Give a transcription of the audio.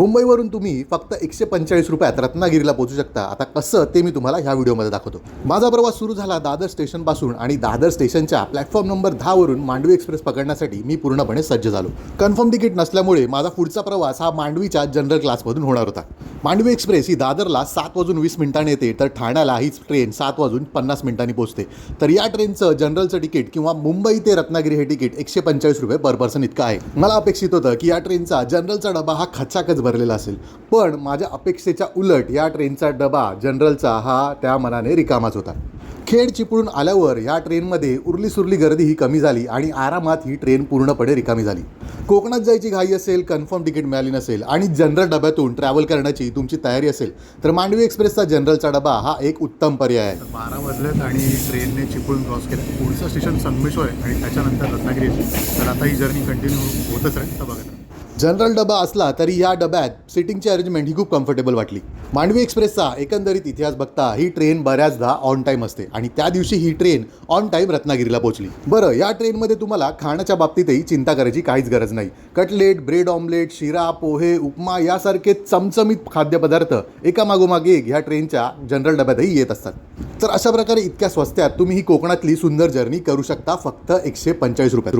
मुंबईवरून तुम्ही फक्त एकशे पंचेचाळीस रुपयात रत्नागिरीला पोहोचू शकता. आता कसं ते मी तुम्हाला ह्या व्हिडिओमध्ये दाखवतो. माझा प्रवास सुरू झाला दादर स्टेशनपासून आणि दादर स्टेशनच्या प्लॅटफॉर्म नंबर दहावरून मांडवी एक्सप्रेस पकडण्यासाठी मी पूर्णपणे सज्ज झालो. कन्फर्म तिकीट नसल्यामुळे माझा पुढचा प्रवास हा मांडवीच्या जनरल क्लासमधून होणार होता. मांडवी एक्सप्रेस ही दादरला सात वाजून वीस मिनिटांनी येते तर ठाण्याला हीच ट्रेन सात वाजून पन्नास मिनिटांनी पोहोचते. तर या ट्रेनचं जनरलचं तिकीट किंवा मुंबई ते रत्नागिरी हे तिकीट एकशे पंचेचाळीस रुपये पर पर्सन इतकं आहे. मला अपेक्षित होतं की या ट्रेनचा जनरलचा डबा हा खचाखच भरलेला असेल. पण माझ्या अपेक्षेच्या उलट या ट्रेनचा डबा जनरलचा हा त्या मनाने रिकामाच होता. खेड चिपळून आल्यावर या ट्रेनमध्ये उरली सुरली गर्दी ही कमी झाली आणि आरामात ही ट्रेन पूर्णपणे रिकामी झाली. कोकणात जायची घाई असेल कन्फर्म तिकीट मिळाली नसेल आणि जनरल डब्यातून ट्रॅव्हल करण्याची तुमची तयारी असेल तर मांडवी एक्सप्रेसचा जनरलचा डबा हा एक उत्तम पर्याय आहे. बारा वाजल्यात आणि ट्रेनने चिपळून क्रॉस केलं. पुढचं स्टेशन संगमेश्वर आहे आणि त्याच्यानंतर रत्नागिरी तर आता ही जर्नी कंटिन्यू होतच राहील. तर जनरल डबा असला तरी या डब्यात सिटिंगची अरेंजमेंट ही खूप कम्फर्टेबल वाटली. मांडवी एक्सप्रेसचा एकंदरीत इतिहास बघता ही ट्रेन बऱ्याचदा ऑन टाईम असते आणि त्या दिवशी ही ट्रेन ऑन टाईम रत्नागिरीला पोहोचली. बरं या ट्रेनमध्ये तुम्हाला खाण्याच्या बाबतीतही चिंता करायची काहीच गरज नाही. कटलेट ब्रेड ऑमलेट शिरा पोहे उपमा यासारखे चमचमीत खाद्यपदार्थ एकामागोमाग एक ह्या ट्रेनच्या जनरल डब्यातही येत असतात. तर अशा प्रकारे इतक्या स्वस्त्यात तुम्ही ही कोकणातली सुंदर जर्नी करू शकता फक्त एकशे पंचेचाळीस रुपये